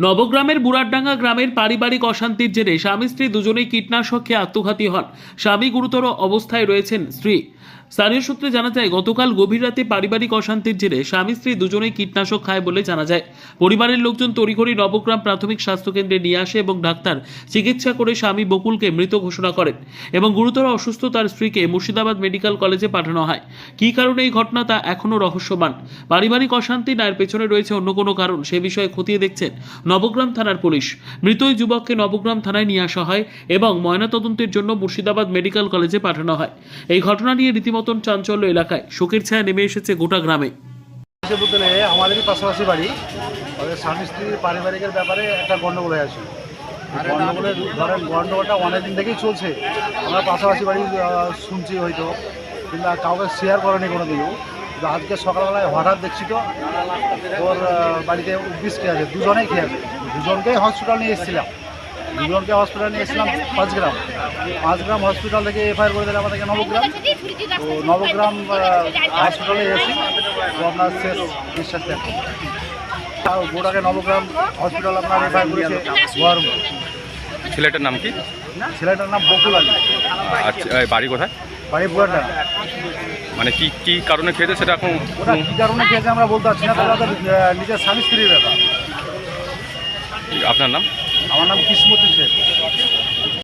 নবগ্রামের বুড়ারডাঙ্গা গ্রামের পারিবারিক অশান্তির জেরে স্বামী স্ত্রী দুজনেই কীটনাশক খেয়ে আত্মঘাতী হন। স্বামী গুরুতর অবস্থায় রয়েছেন স্ত্রী। স্থানীয় সূত্রে জানা যায়, গতকাল গভীর রাতে পারিবারিক অশান্তির জেরে স্বামী স্ত্রী দুজনেই কীটনাশক খায় বলে জানা যায়। পরিবারের লোকজন তড়িঘড়ি নবগ্রাম প্রাথমিক স্বাস্থ্যকেন্দ্রে নিয়ে আসে এবং ডাক্তার চিকিৎসা করে স্বামী বকুলকে মৃত ঘোষণা করেন এবং গুরুতর অসুস্থ তার স্ত্রীকে মুর্শিদাবাদ মেডিকেল কলেজে পাঠানো হয়। কী কারণে এই ঘটনা তা এখনও রহস্যমান পারিবারিক অশান্তি না, এর পেছনে রয়েছে অন্য কোনো কারণ, সে বিষয়ে খতিয়ে দেখছেন নবগ্রাম থানার পুলিশ। মৃত ওই যুবককে নবগ্রাম থানায় নিয়ে আসা হয় এবং ময়নাতদন্তের জন্য মুর্শিদাবাদ মেডিকেল কলেজে পাঠানো হয়। এই ঘটনা নিয়ে রীতিমতন চাঞ্চল্য এলাকায়। শোকের ছায়া নেমে এসেছে গোটা গ্রামে। বলতে আমাদেরই পাশাপাশি বাড়ি। স্বামী স্ত্রীর পারিবারিকের ব্যাপারে একটা গন্ডগোল হয়ে আছে। গন্ডগোলের ধরেন গন্ডগোলটা অনেকদিন থেকেই চলছে। আমরা পাশাপাশি বাড়ি শুনছি হয়তো আর কাউকে শেয়ার করেনি কোনো দিনও কিন্তু আজকে সকালবেলায় হঠাৎ দেখছি তো, ওর বাড়িতে উদ্ভিস খেয়ে আছে, দুজনেই খেয়ে আছে। দুজনকেই হসপিটাল নিয়ে এসেছিলাম। দুজনকে হসপিটাল নিয়ে এসেছিলাম পাঁচ গ্রাম। পাঁচ গ্রাম হসপিটাল থেকে এফআইআর করে দিলে আমাদেরকে নবগ্রাম। তো নবগ্রাম হসপিটালে এসেছি। তো আপনার শেষ বিশ্বাস দেখো গোটাকে নবগ্রাম হসপিটাল আপনার রেফার করেছে ছেলেটার নাম কি? ছেলেটার নাম বকুল আলী। আচ্ছা এই বাড়ি কোথায়? বাড়ি বুড়াটা মানে কি কি কারণে খেয়েছে সেটা এখন ওটা কী কারণে খেয়েছে আমরা বলতে পারছি না তাহলে ওদের, নিজের স্বামী স্ত্রীর ব্যাপার। আপনার নাম? আমার নাম কিসমতি শেখ